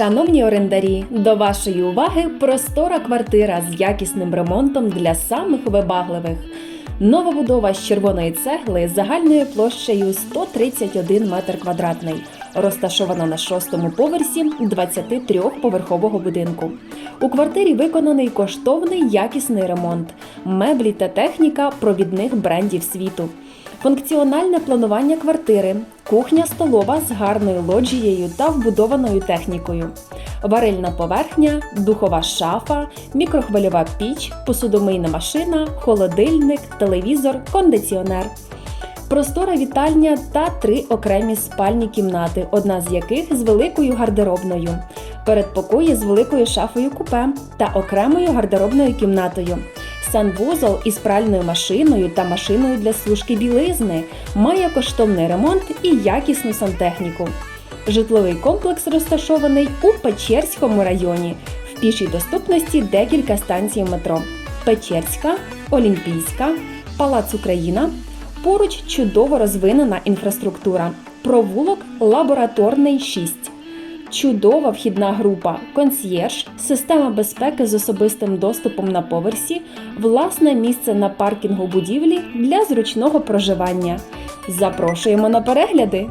Шановні орендарі, до вашої уваги простора квартира з якісним ремонтом для самих вибагливих. Новобудова з червоної цегли загальною площею 131 метр квадратний, розташована на шостому поверсі 23-поверхового будинку. У квартирі виконаний коштовний якісний ремонт, меблі та техніка провідних брендів світу. Функціональне планування квартири, кухня столова з гарною лоджією та вбудованою технікою, варильна поверхня, духова шафа, мікрохвильова піч, посудомийна машина, холодильник, телевізор, кондиціонер. Простора вітальня та три окремі спальні кімнати, одна з яких з великою гардеробною, передпокої з великою шафою купе та окремою гардеробною кімнатою. Санвузол із пральною машиною та машиною для сушки білизни має коштовний ремонт і якісну сантехніку. Житловий комплекс розташований у Печерському районі. В пішій доступності декілька станцій метро: Печерська, Олімпійська, Палац Україна. Поруч чудово розвинена інфраструктура. Провулок Лабораторний 6. Чудова вхідна група, консьєрж, система безпеки з особистим доступом на поверсі, власне місце на паркінгу будівлі для зручного проживання. Запрошуємо на перегляди!